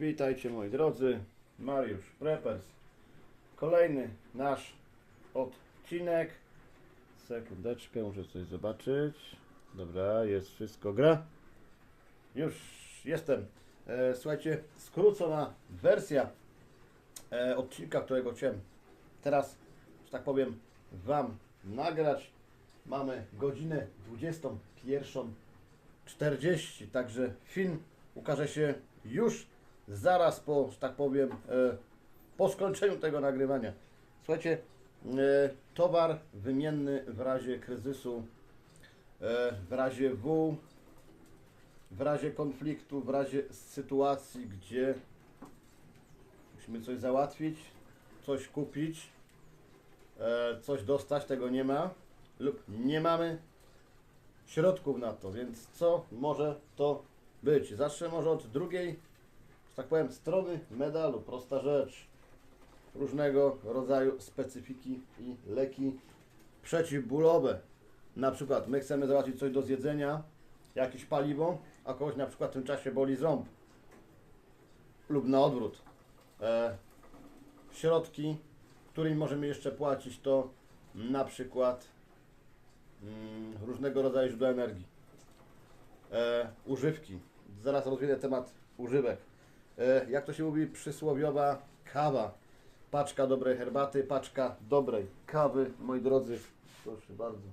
Witajcie moi drodzy, Mariusz Preppers. Kolejny nasz odcinek. Sekundeczkę, muszę coś zobaczyć. Dobra, jest wszystko gra. Już jestem. E, słuchajcie, skrócona wersja e, odcinka, którego chciałem teraz, że tak powiem, Wam nagrać. Mamy godzinę 21.40, także film ukaże się już zaraz po, tak powiem, e, po skończeniu tego nagrywania. Słuchajcie, e, towar wymienny w razie kryzysu, e, w razie W, w razie konfliktu, w razie sytuacji, gdzie musimy coś załatwić, coś kupić, coś dostać, tego nie ma, lub nie mamy środków na to, więc co może to być? Zacznę może od drugiej, że tak powiem, strony medalu. Prosta rzecz. Różnego rodzaju specyfiki i leki przeciwbólowe. Na przykład my chcemy załatwić coś do zjedzenia, jakieś paliwo, a kogoś na przykład w tym czasie boli ząb. Lub na odwrót. E, środki, którymi możemy jeszcze płacić, to na przykład mm, różnego rodzaju źródła energii. E, używki. Zaraz rozwinę temat używek. E, jak to się mówi, przysłowiowa kawa. Paczka dobrej herbaty, paczka dobrej kawy, moi drodzy. Proszę bardzo.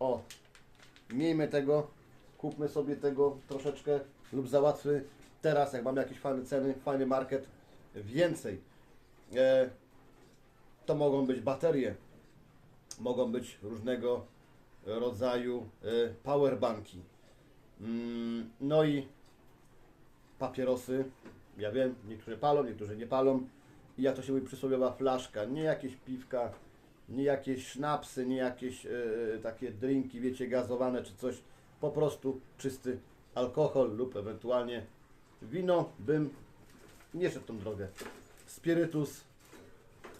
O, miejmy tego, kupmy sobie tego troszeczkę lub załatwy teraz, jak mamy jakieś fajne ceny, fajny market, więcej. E, to mogą być baterie, mogą być różnego rodzaju e, powerbanki. Mm, No i papierosy. Ja wiem, niektórzy palą, niektórzy nie palą. I jak to się mówi, przysłowiowa flaszka. Nie jakieś piwka, nie jakieś sznapsy, nie jakieś e, takie drinki, wiecie, gazowane czy coś. Po prostu czysty alkohol lub ewentualnie wino bym nie szedł tą drogę. Spirytus,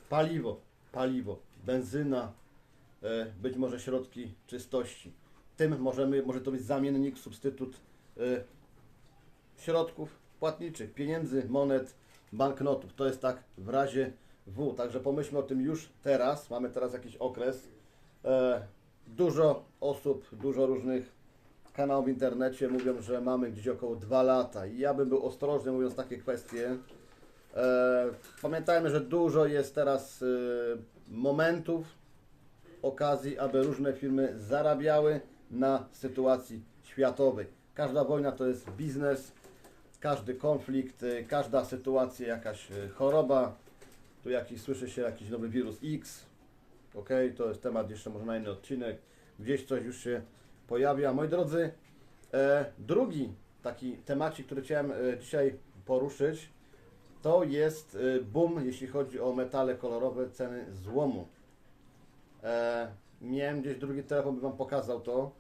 paliwo, paliwo, benzyna, e, być może środki czystości. Tym możemy, może to być zamiennik, substytut e, środków płatniczych, pieniędzy, monet, banknotów. To jest tak w razie W. Także pomyślmy o tym już teraz. Mamy teraz jakiś okres. E, dużo osób, dużo różnych kanałów w internecie mówią, że mamy gdzieś około 2 lata. I ja bym był ostrożny mówiąc takie kwestie. E, pamiętajmy, że dużo jest teraz e, momentów, okazji, aby różne firmy zarabiały na sytuacji światowej. Każda wojna to jest biznes, każdy konflikt, y, każda sytuacja, jakaś y, choroba, tu jakiś słyszy się jakiś nowy wirus X, ok, to jest temat jeszcze może na inny odcinek, gdzieś coś już się pojawia. Moi drodzy, e, drugi taki temacik, który chciałem e, dzisiaj poruszyć, to jest e, boom, jeśli chodzi o metale kolorowe, ceny złomu. Miałem gdzieś drugi telefon, bym Wam pokazał to.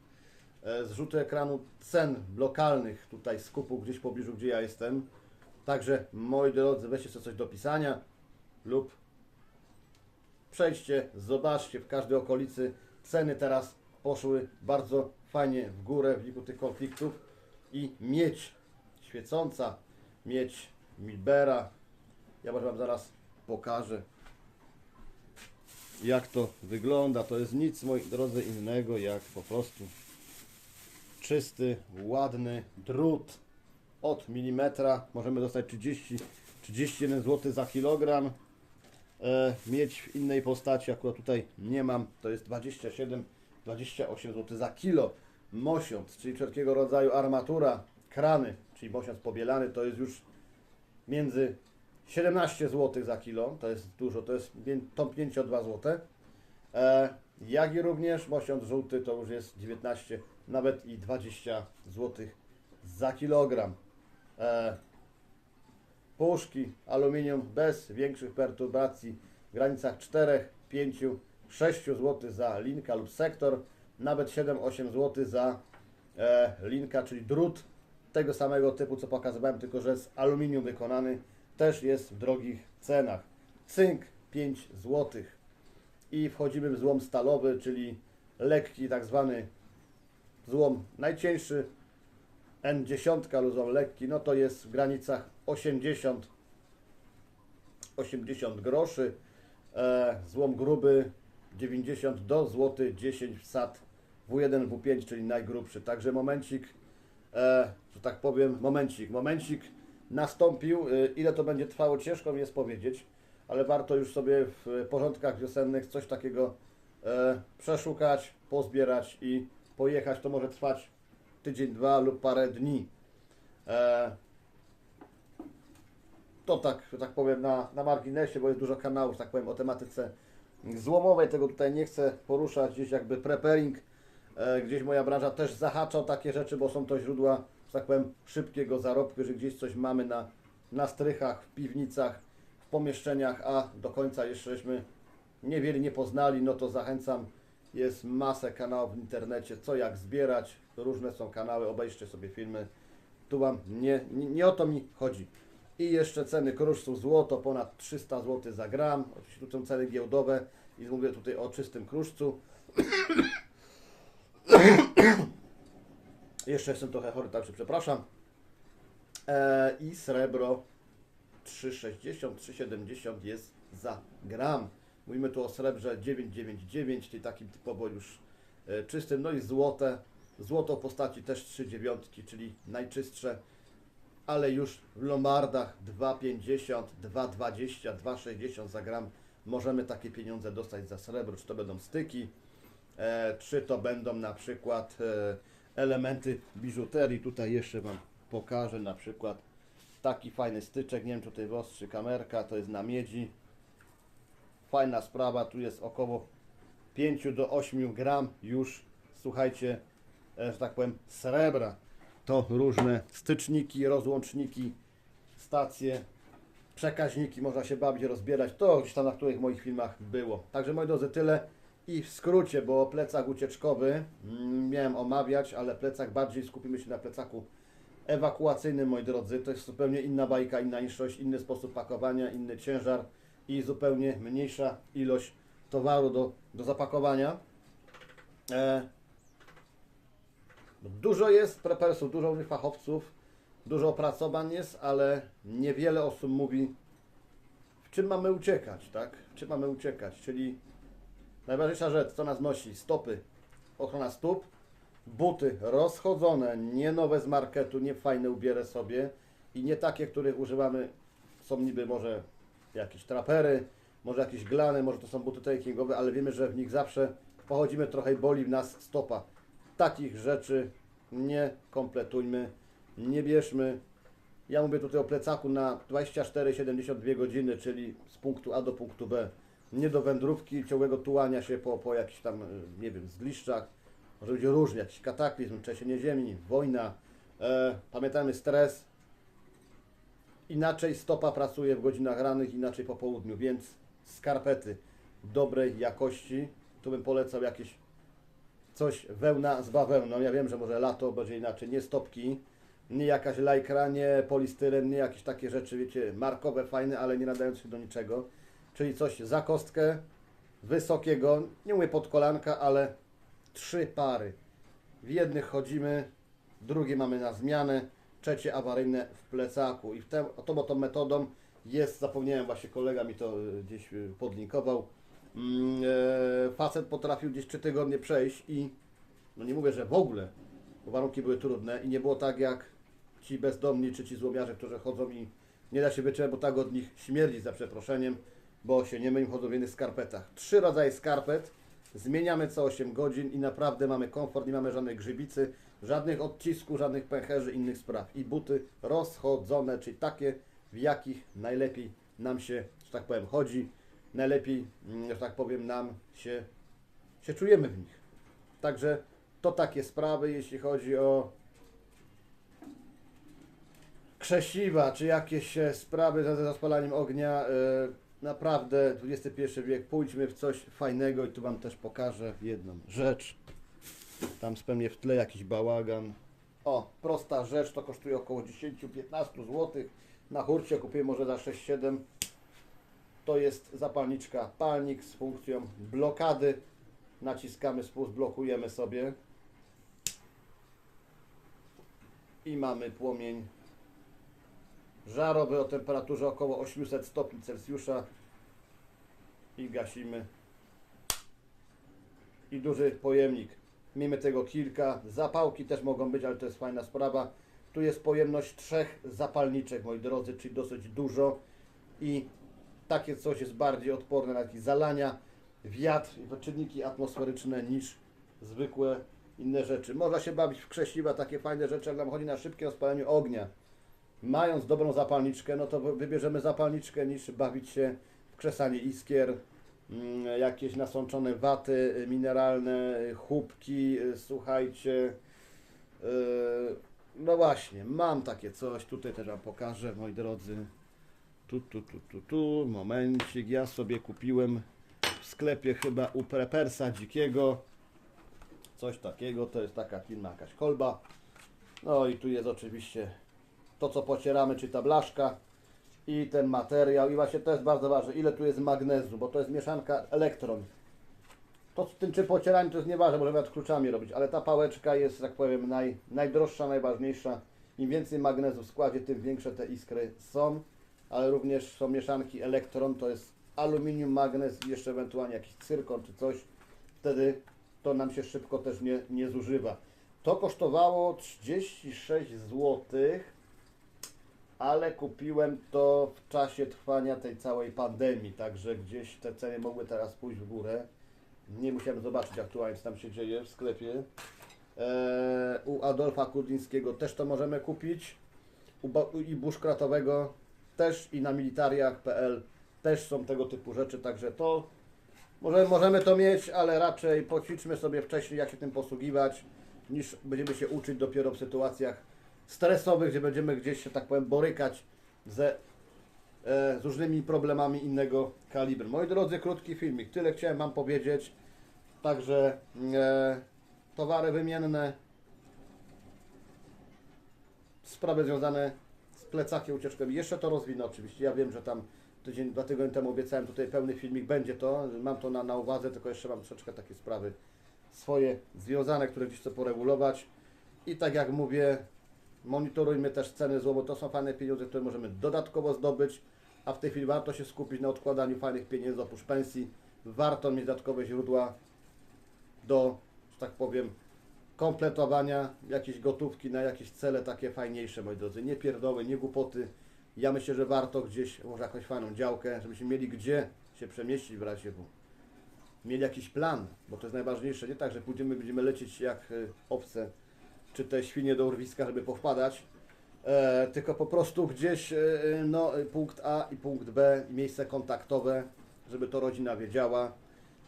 E, zrzuty ekranu cen lokalnych tutaj skupu gdzieś w pobliżu, gdzie ja jestem. Także moi drodzy, weźcie sobie coś do pisania lub przejdźcie, zobaczcie w każdej okolicy. Ceny teraz poszły bardzo fajnie w górę w wyniku tych konfliktów i miedź świecąca, miedź Milbera. Ja może Wam zaraz pokażę jak to wygląda. To jest nic, moi drodzy, innego jak po prostu czysty, ładny drut od milimetra. Możemy dostać 30, 31 zł za kilogram. E, mieć w innej postaci, akurat tutaj nie mam, to jest 27, 28 zł za kilo. Mosiąc, czyli wszelkiego rodzaju armatura, krany, czyli mosiąc pobielany, to jest już między 17 zł za kilo, to jest dużo, to jest tąpnięcie o 2 zł. E, jak i również mosiąc żółty to już jest 19, nawet i 20 zł za kilogram. E, puszki aluminium bez większych perturbacji w granicach 4, 5, 6 zł za linka lub sektor, nawet 7-8 zł za e, linka, czyli drut tego samego typu, co pokazywałem, tylko że z aluminium wykonany, też jest w drogich cenach. Cynk 5 zł. I wchodzimy w złom stalowy, czyli lekki, tak zwany złom najcieńszy, N10 luzą lekki, no to jest w granicach 80 80 groszy. E, złom gruby 90 do złoty 10 wsad W1, W5, czyli najgrubszy. Także momencik, e, że tak powiem, momencik, momencik nastąpił. E, ile to będzie trwało, ciężko mi jest powiedzieć, ale warto już sobie w porządkach wiosennych coś takiego e, przeszukać, pozbierać i pojechać. To może trwać tydzień, dwa lub parę dni. E, to tak, tak powiem, na, na marginesie, bo jest dużo kanałów, tak powiem, o tematyce złomowej. Tego tutaj nie chcę poruszać. Gdzieś jakby preparing, e, gdzieś moja branża też zahacza o takie rzeczy, bo są to źródła, tak powiem, szybkiego zarobku, że gdzieś coś mamy na, na strychach, w piwnicach, w pomieszczeniach, a do końca jeszcześmy niewiele nie poznali, no to zachęcam. Jest masę kanałów w internecie, co jak zbierać. Różne są kanały, obejrzcie sobie filmy. Tu Wam nie, nie, nie o to mi chodzi. I jeszcze ceny kruszcu złoto ponad 300 zł za gram. Oczywiście tu są ceny giełdowe i mówię tutaj o czystym kruszcu. jeszcze jestem trochę chory, także przepraszam. E, I srebro 3,60, 3,70 jest za gram. Mówimy tu o srebrze 9,99, czyli takim typowo już e, czystym. No i złote. Złoto w postaci też 3,9, czyli najczystsze ale już w Lombardach 2,50, 2,20, 2,60 za gram możemy takie pieniądze dostać za srebro, czy to będą styki, e, czy to będą na przykład e, elementy biżuterii. Tutaj jeszcze Wam pokażę na przykład taki fajny styczek, nie wiem czy tutaj wyostrzy kamerka, to jest na miedzi. Fajna sprawa, tu jest około 5 do 8 gram już, słuchajcie, e, że tak powiem, srebra to różne styczniki, rozłączniki, stacje, przekaźniki, można się bawić, rozbierać. To gdzieś tam na których moich filmach było. Także moi drodzy, tyle. I w skrócie, bo plecak ucieczkowy mm, miałem omawiać, ale plecak bardziej skupimy się na plecaku ewakuacyjnym, moi drodzy. To jest zupełnie inna bajka, inna niższość, inny sposób pakowania, inny ciężar i zupełnie mniejsza ilość towaru do, do zapakowania. E, Dużo jest prepersów, dużo różnych fachowców, dużo opracowań jest, ale niewiele osób mówi, w czym mamy uciekać, tak? W czym mamy uciekać, czyli najważniejsza rzecz, co nas nosi, stopy, ochrona stóp, buty rozchodzone, nie nowe z marketu, nie fajne ubierę sobie i nie takie, których używamy, są niby może jakieś trapery, może jakieś glany, może to są buty trekkingowe, ale wiemy, że w nich zawsze pochodzimy trochę i boli nas stopa takich rzeczy nie kompletujmy, nie bierzmy. Ja mówię tutaj o plecaku na 24-72 godziny, czyli z punktu A do punktu B. Nie do wędrówki, ciągłego tułania się po, po jakichś tam, e, nie wiem, zgliszczach. Może być różnie, jakiś kataklizm, trzęsienie ziemi, wojna. E, pamiętajmy stres. Inaczej stopa pracuje w godzinach rannych, inaczej po południu, więc skarpety dobrej jakości. Tu bym polecał jakieś coś wełna z bawełną. Ja wiem, że może lato będzie inaczej, nie stopki, nie jakaś lajkra, nie polistyren, nie jakieś takie rzeczy, wiecie, markowe, fajne, ale nie nadające się do niczego. Czyli coś za kostkę, wysokiego, nie mówię pod kolanka, ale trzy pary. W jednych chodzimy, drugie mamy na zmianę, trzecie awaryjne w plecaku. I te, tą oto metodą jest, zapomniałem właśnie, kolega mi to y, gdzieś y, podlinkował, Mm, e, facet potrafił gdzieś 3 tygodnie przejść i no nie mówię, że w ogóle, bo warunki były trudne i nie było tak jak ci bezdomni czy ci złomiarze, którzy chodzą i nie da się wytrzymać, bo tak od nich śmierdzi za przeproszeniem, bo się nie myją, chodzą w innych skarpetach. Trzy rodzaje skarpet, zmieniamy co 8 godzin i naprawdę mamy komfort, nie mamy żadnej grzybicy, żadnych odcisków, żadnych pęcherzy, innych spraw. I buty rozchodzone, czyli takie, w jakich najlepiej nam się, że tak powiem, chodzi najlepiej, mm, że tak powiem, nam się, się czujemy w nich. Także to takie sprawy, jeśli chodzi o krzesiwa, czy jakieś e, sprawy ze zaspalaniem ognia. e, Naprawdę XXI wiek, pójdźmy w coś fajnego i tu Wam też pokażę jedną rzecz. Tam spełnię w tle jakiś bałagan. O, prosta rzecz, to kosztuje około 10-15 zł. Na hurcie kupię może za 6-7 to jest zapalniczka palnik z funkcją blokady. Naciskamy spust, blokujemy sobie. i mamy płomień żarowy o temperaturze około 800 stopni Celsjusza i gasimy i duży pojemnik. Miejmy tego kilka. Zapałki też mogą być, ale to jest fajna sprawa. Tu jest pojemność trzech zapalniczek, moi drodzy, czyli dosyć dużo i takie coś jest bardziej odporne na jakieś zalania, wiatr i czynniki atmosferyczne niż zwykłe inne rzeczy. Można się bawić w krzesiwa, takie fajne rzeczy, jak nam chodzi na szybkie rozpaleniu ognia. Mając dobrą zapalniczkę, no to wy- wybierzemy zapalniczkę niż bawić się w krzesanie iskier, jakieś nasączone waty y, mineralne, y, chłupki, y, słuchajcie. No właśnie, mam takie coś, tutaj też Wam pokażę, moi drodzy. Tu, tu, tu, tu, tu, momencik, ja sobie kupiłem w sklepie chyba u Prepersa Dzikiego. Coś takiego, to jest taka firma, jakaś kolba. No i tu jest oczywiście to, co pocieramy, czy ta blaszka i ten materiał. I właśnie to jest bardzo ważne, ile tu jest magnezu, bo to jest mieszanka elektron. To tym, czy pocieranie, to jest nieważne, możemy nawet kluczami robić, ale ta pałeczka jest, tak powiem, naj, najdroższa, najważniejsza. Im więcej magnezu w składzie, tym większe te iskry są, ale również są mieszanki elektron, to jest aluminium, magnez i jeszcze ewentualnie jakiś cyrkon czy coś. Wtedy to nam się szybko też nie, nie zużywa. To kosztowało 36 zł, ale kupiłem to w czasie trwania tej całej pandemii, także gdzieś te ceny mogły teraz pójść w górę. Nie musiałem zobaczyć aktualnie, co tam się dzieje w sklepie. Eee, u Adolfa Kurdińskiego też to możemy kupić. U, u i Bushkratowego też i na militariach.pl też są tego typu rzeczy, także to może, możemy to mieć, ale raczej poćwiczmy sobie wcześniej, jak się tym posługiwać, niż będziemy się uczyć dopiero w sytuacjach stresowych, gdzie będziemy gdzieś się, tak powiem, borykać ze, e, z różnymi problemami innego kalibru. Moi drodzy, krótki filmik. Tyle chciałem Wam powiedzieć. Także e, towary wymienne, sprawy związane z plecakiem ucieczkowym. Jeszcze to rozwinę oczywiście. Ja wiem, że tam tydzień, dwa tygodnie temu obiecałem tutaj pełny filmik. Będzie to. Mam to na, na uwadze, tylko jeszcze mam troszeczkę takie sprawy swoje związane, które gdzieś chcę poregulować. I tak jak mówię, monitorujmy też ceny złomu. To są fajne pieniądze, które możemy dodatkowo zdobyć, a w tej chwili warto się skupić na odkładaniu fajnych pieniędzy oprócz pensji. Warto mieć dodatkowe źródła do, że tak powiem, kompletowania jakiejś gotówki na jakieś cele takie fajniejsze, moi drodzy. Nie pierdoły, nie głupoty. Ja myślę, że warto gdzieś, może jakąś fajną działkę, żebyśmy mieli gdzie się przemieścić w razie W. Mieli jakiś plan, bo to jest najważniejsze. Nie tak, że pójdziemy, będziemy lecieć jak y, owce, czy te świnie do urwiska, żeby powpadać, e, tylko po prostu gdzieś e, no, punkt A i punkt B, miejsce kontaktowe, żeby to rodzina wiedziała,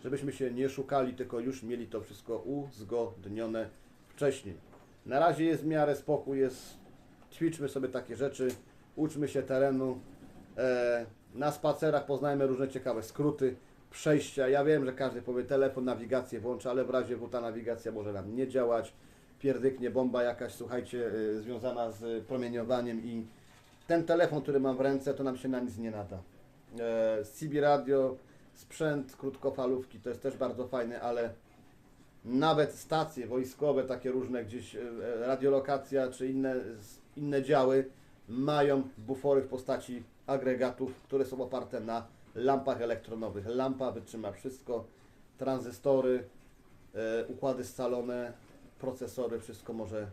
żebyśmy się nie szukali, tylko już mieli to wszystko uzgodnione wcześniej. Na razie jest w miarę spokój, jest, ćwiczmy sobie takie rzeczy, uczmy się terenu, e, na spacerach poznajmy różne ciekawe skróty, przejścia. Ja wiem, że każdy powie telefon, nawigację włącza, ale w razie W ta nawigacja może nam nie działać. Pierdyknie bomba jakaś, słuchajcie, y, związana z promieniowaniem i ten telefon, który mam w ręce, to nam się na nic nie nada. E, CB radio, sprzęt krótkofalówki to jest też bardzo fajny, ale nawet stacje wojskowe, takie różne gdzieś, e, radiolokacja czy inne, inne działy mają bufory w postaci agregatów, które są oparte na lampach elektronowych. Lampa wytrzyma wszystko, tranzystory, e, układy scalone, procesory, wszystko może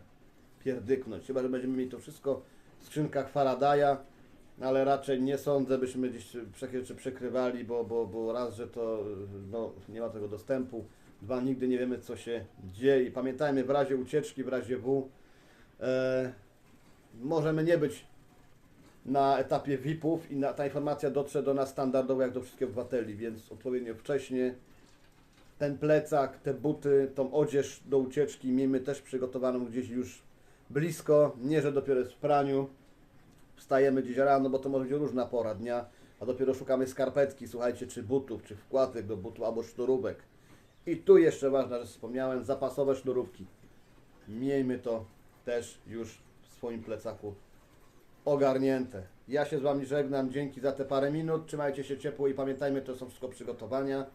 pierdyknąć. Chyba, że będziemy mieli to wszystko w skrzynkach Faradaya, ale raczej nie sądzę, byśmy gdzieś rzeczy przekrywali, bo, bo, bo raz, że to no, nie ma tego dostępu, dwa, nigdy nie wiemy, co się dzieje. Pamiętajmy, w razie ucieczki, w razie W, e, możemy nie być na etapie VIP-ów i na, ta informacja dotrze do nas standardowo jak do wszystkich obywateli, więc odpowiednio wcześnie ten plecak, te buty, tą odzież do ucieczki miejmy też przygotowaną gdzieś już blisko, nie że dopiero jest w praniu, wstajemy dziś rano, bo to może być różna pora dnia, a dopiero szukamy skarpetki, słuchajcie, czy butów, czy wkładek do butów, albo sznurówek. I tu jeszcze ważna rzecz, wspomniałem, zapasowe sznurówki. Miejmy to też już w swoim plecaku ogarnięte. Ja się z Wami żegnam, dzięki za te parę minut, trzymajcie się ciepło i pamiętajmy, to są wszystko przygotowania.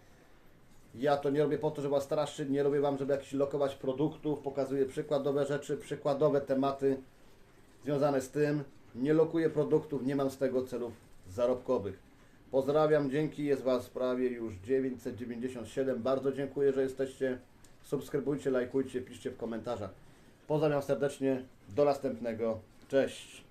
Ja to nie robię po to, żeby Was straszyć, nie robię Wam, żeby jakiś lokować produktów, pokazuję przykładowe rzeczy, przykładowe tematy, związane z tym. Nie lokuję produktów, nie mam z tego celów zarobkowych. Pozdrawiam, dzięki, jest Was prawie już 997. Bardzo dziękuję, że jesteście. Subskrybujcie, lajkujcie, piszcie w komentarzach. Pozdrawiam serdecznie, do następnego. Cześć.